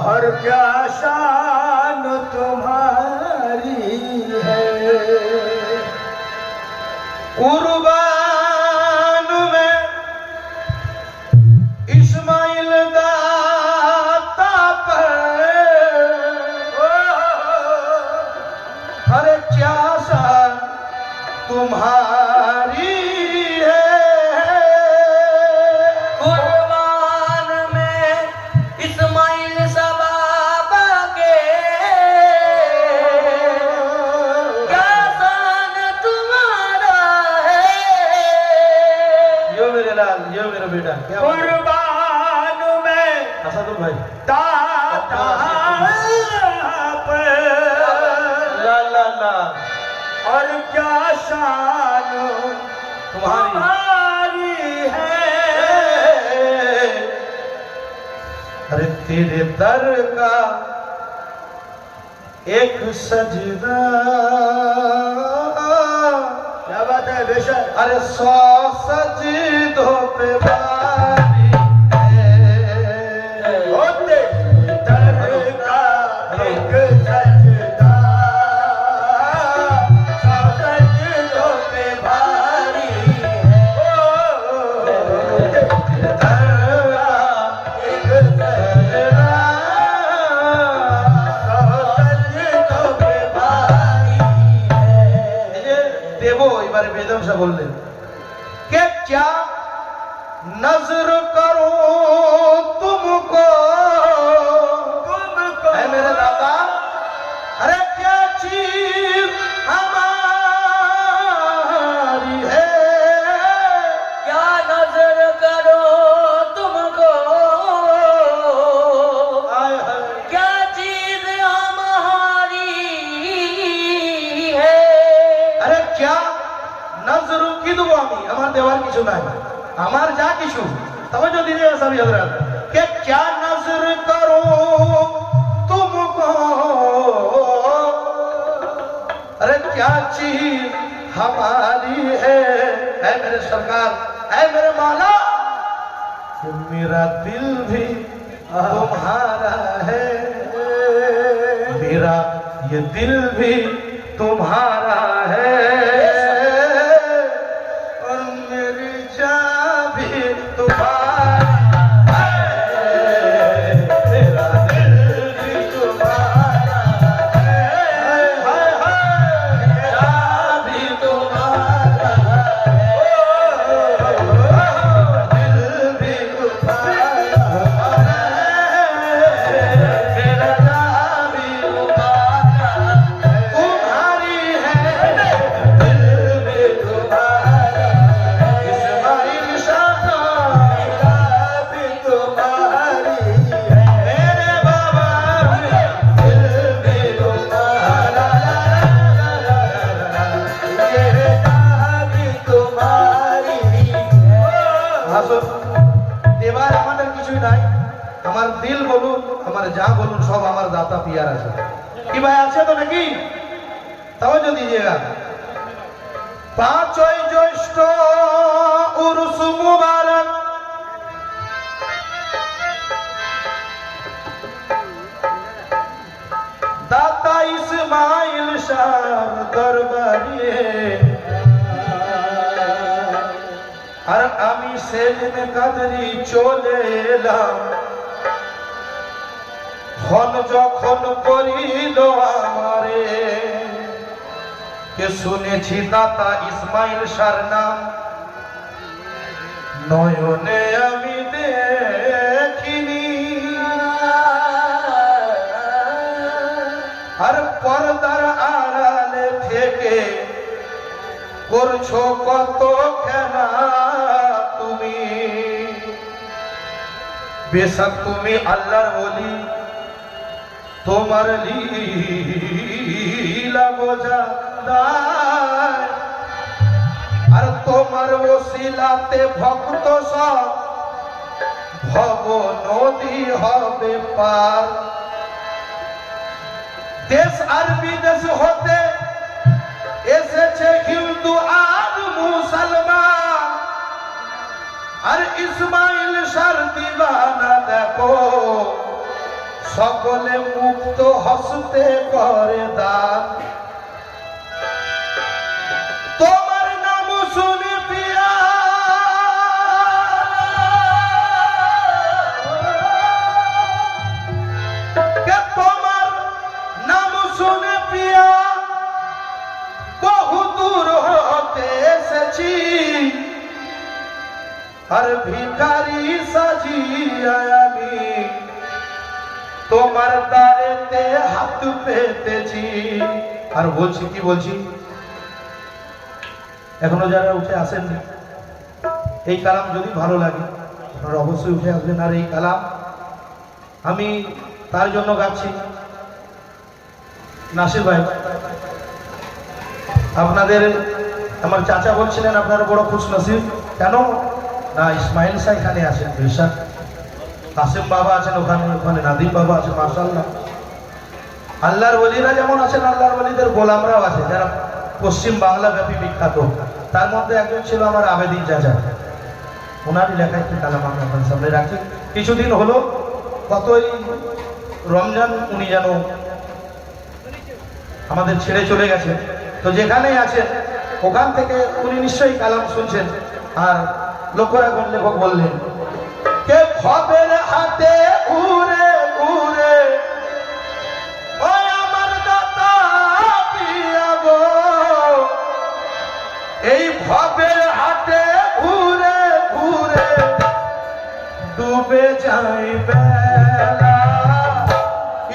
और क्या शान तुम्हारी है? कुर्बान तेरे दर का एक सजदा। क्या बात है बेशक। अरे सौ सजदों पे बात এবারে বেদম সাহেব বললেন কে ক্যা নজর করো তুমকো लीजिएगा सभी हज़रत क्या क्या नज़र करो तुमको? अरे क्या चीज़ हमारी है? ऐ मेरे सरकार, ऐ मेरे माला। मेरा दिल भी तुम्हारा है। मेरा ये दिल भी तुम्हारा है। আমার বলুন, আমার যা বলুন, সব আমার দাতা পিয়ার আছে। কি ভাই, আছে তো নাকি? তাও যদি পাঁচই জ্যৈষ্ঠ, উরুস দাতা ইসমাইল আর আমি সেদিন কাদরি চলে এলাম। ক্ষণ যখন করিল আমারে, কে শুনেছি দাতা ইসমাইল সার নাম? নয়নে আমি দেখিনি। আর পর্দার আড়ালে থেকে করছ কত খেলা তুমি? বেশক তুমি আল্লাহর বলি তোমার লীলা বোঝা। আর তোমার ওসিলাতে ভক্ত সব, ভব নদী হবে পার। দেশ আর বিদেশ হতে এসেছে হিন্দু আর মুসলমান। আর ইসমাইল সার দিবানা দেখো। সকলে মুক্ত হসতে করে দান। তোমার নাম শুনে পিয়া। তোমার নাম শুনে পিয়া। বহু দূর আর ভিখারি সাজিয়া আমি। তোমার দ্বারেতে হাত পেতেছি। আর বলছি, কি বলছি? এখনও যারা উঠে আসেননি, এই কালাম যদি ভালো লাগে, আপনারা অবশ্যই উঠে আসবেন। আর এই কালাম আমি তার জন্য গাচ্ছি। নাসির ভাই, আপনাদের, আমার চাচা বলছিলেন আপনারা বড় খুশ নসিব। কেন? না, ইসমাইল শাহ এখানে আসেন, বেশাক। কাসিম বাবা আছেন, ওখানে ওখানে নাদিম বাবা আছেন মার্শাল্লাহ আল্লাহর ওলিরা যেমন আছেন, আল্লাহর ওলিদের গোলামরাও আছে যারা পশ্চিম বাংলা ব্যাপী বিখ্যাত, তার মধ্যে একজন ছিল আমার আবেদিন চাচা। ওনারই লেখা একটি কালাম আপনার সামনে রাখি কিছুদিন হলো, কতই রমজান, উনি যেন আমাদের ছেড়ে চলে গেছে। তো যেখানেই আছেন, ওখান থেকে উনি নিশ্চয়ই কালাম শুনছেন। আর লক্ষ্য রাখুন লেখক বললেন কে হাতে ঘুরে ঘুরে ওই আমার দাতা এই ভবের হাতে ঘুরে ঘুরে ডুবে যাই বেলা।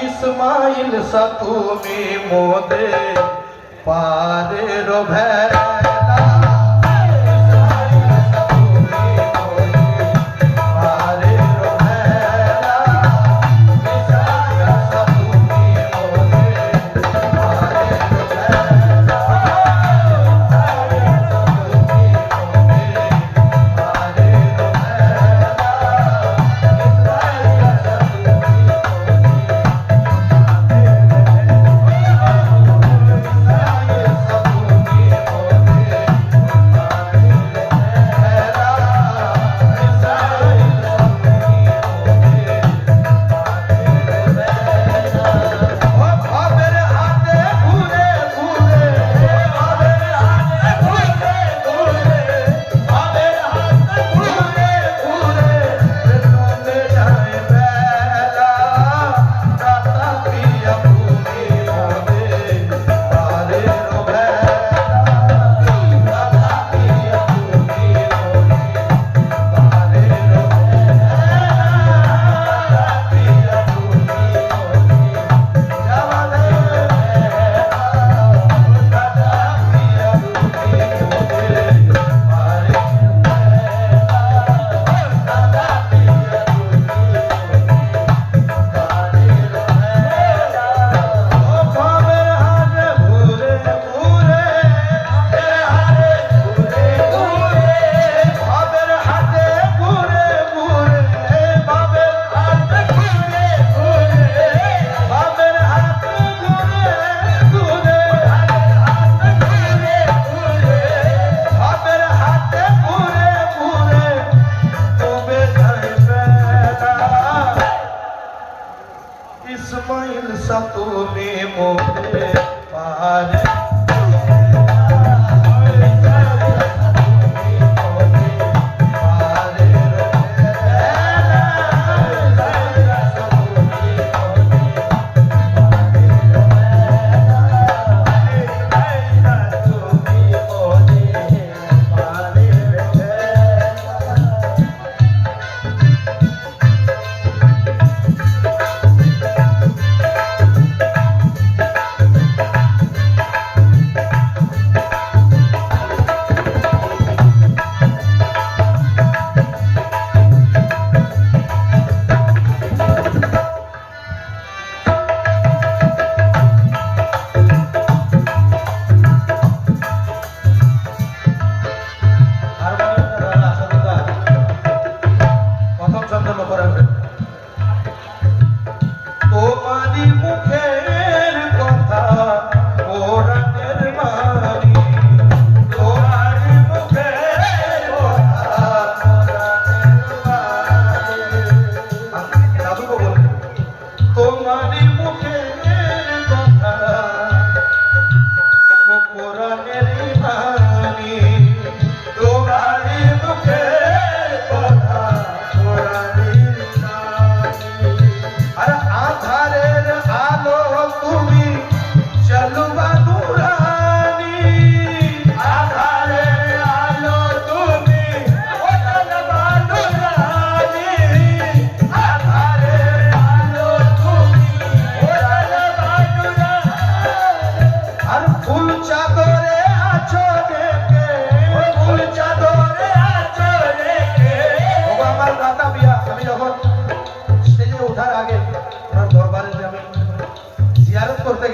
ইসমাইল সাতুমি মোদে পারের ভেলা।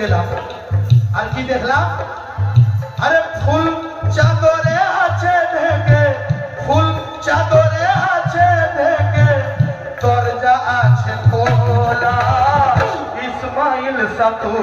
গেলাম। আর কি দেখলাম? আরে ফুল চাদরে আছে ঢেকে, ফুল চাদরে আছে ঢেকে, দরজা আছে খোলা। ইসমাইল সাতু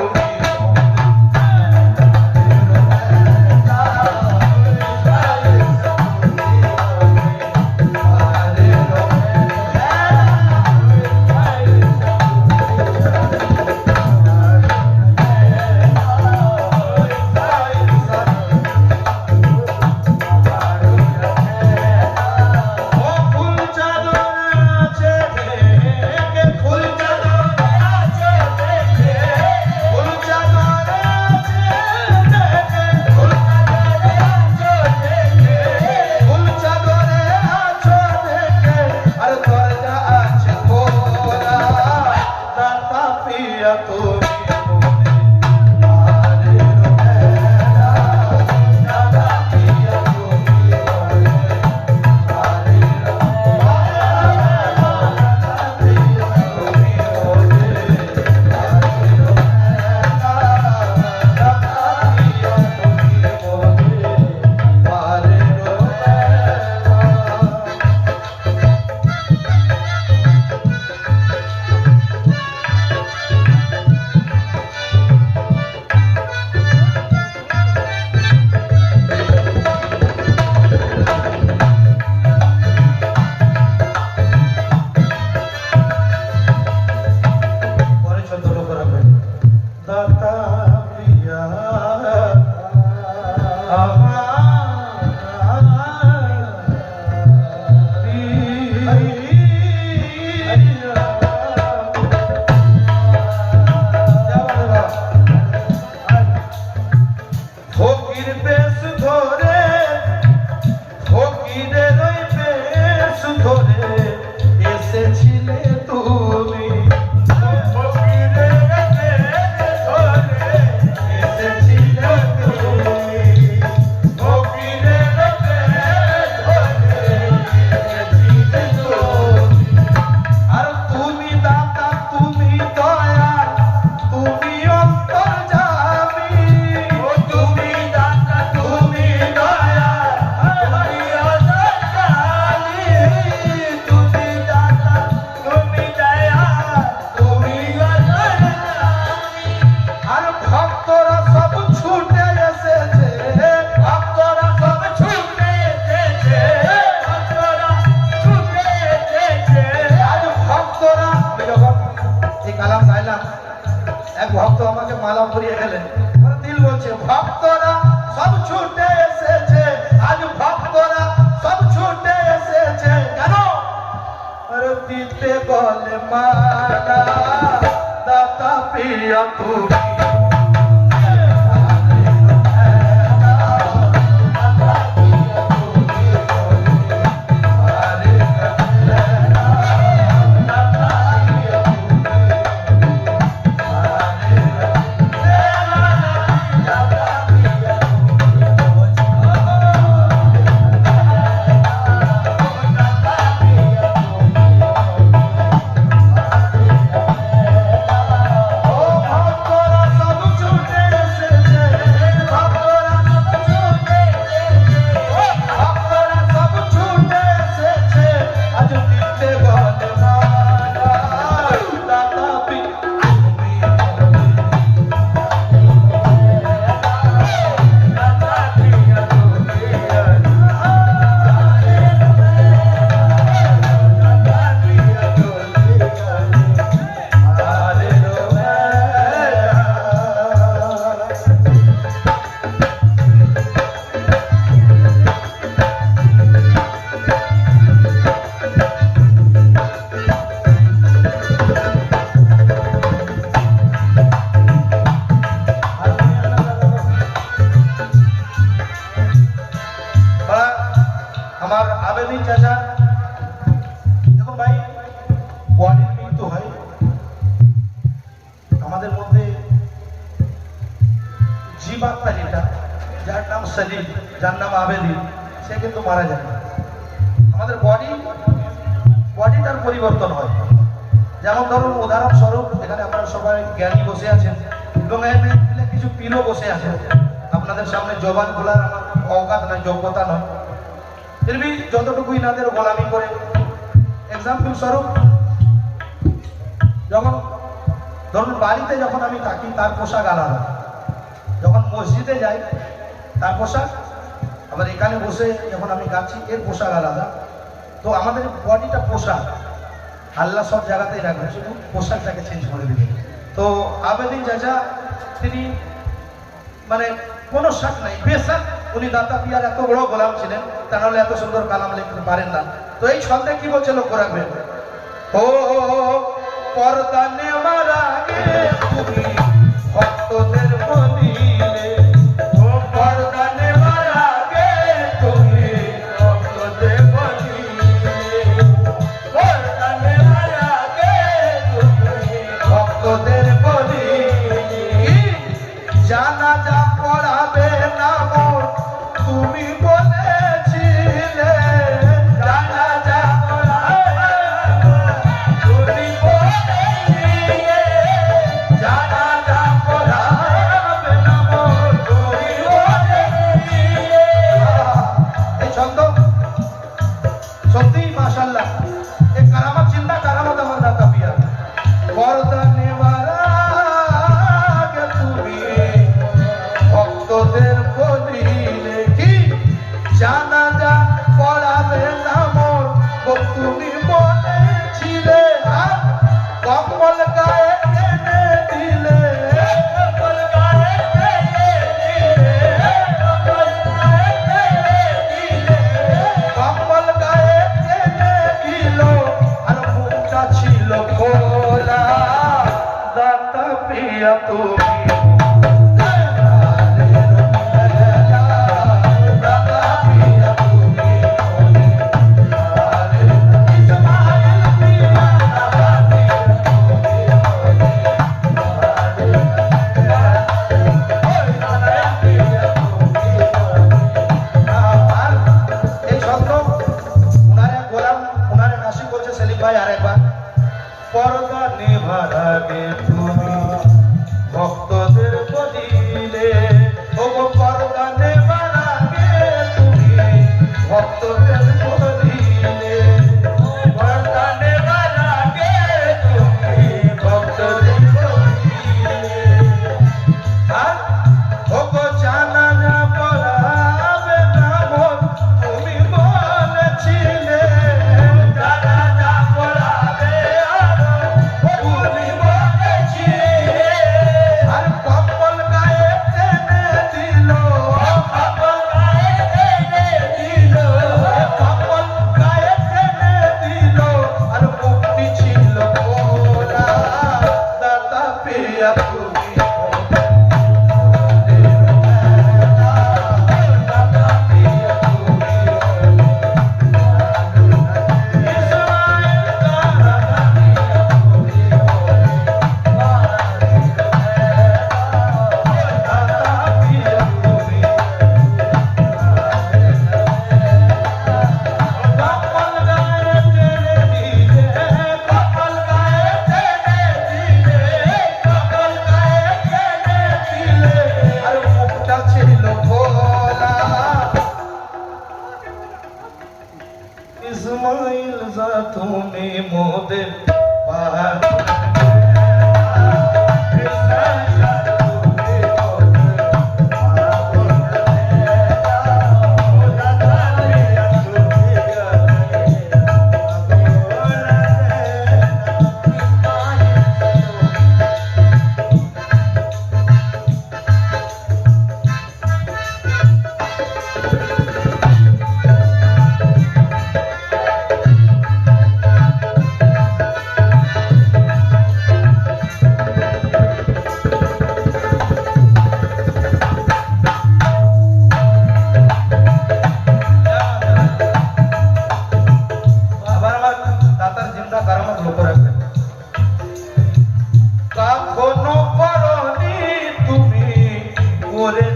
মানা দাতা পিয়া তুমি আবেদিন সে কিন্তু মারা যায় না আমাদের বডি বডি তার পরিবর্তন হয়। যেমন ধরুন, উদাহরণস্বরূপ, এখানে আপনারা সবাই জ্ঞানী বসে আছেন, এবং কিছু পিনও বসে আছেন আপনাদের সামনে জবান খোলার আমার অকাত নয়, যোগ্যতা নয়। এরবি যতটুকু ইনাদের গোলামি করে এক্সাম্পল স্বরূপ, যখন ধরুন, বাড়িতে যখন আমি থাকি, তার পোশাক আলাদা। যখন মসজিদে যাই, তার পোশাক আবার এখানে বসে যখন আমি গাচ্ছি, এর পোশাক আলাদা। তো আমাদের বডিটা পোশাক। আল্লাহ সব জায়গাতেই রাখবে শুধু পোশাকটাকে চেঞ্জ করে দেবে। তো আবেদিন চাচা, তিনি মানে কোনো শাক নাই বেশাক উনি দাতা পিয়ার এত বড় গোলাম ছিলেন, তা নাহলে এত সুন্দর কালাম লিখতে পারেন না। তো এই ছন্দে কি বলছে লক্ষ্য রাখবেন? ও পর্দা নেওয়ার আগে তুমি ভক্তদের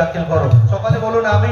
দাখিল করো। সকালে বলুন আমি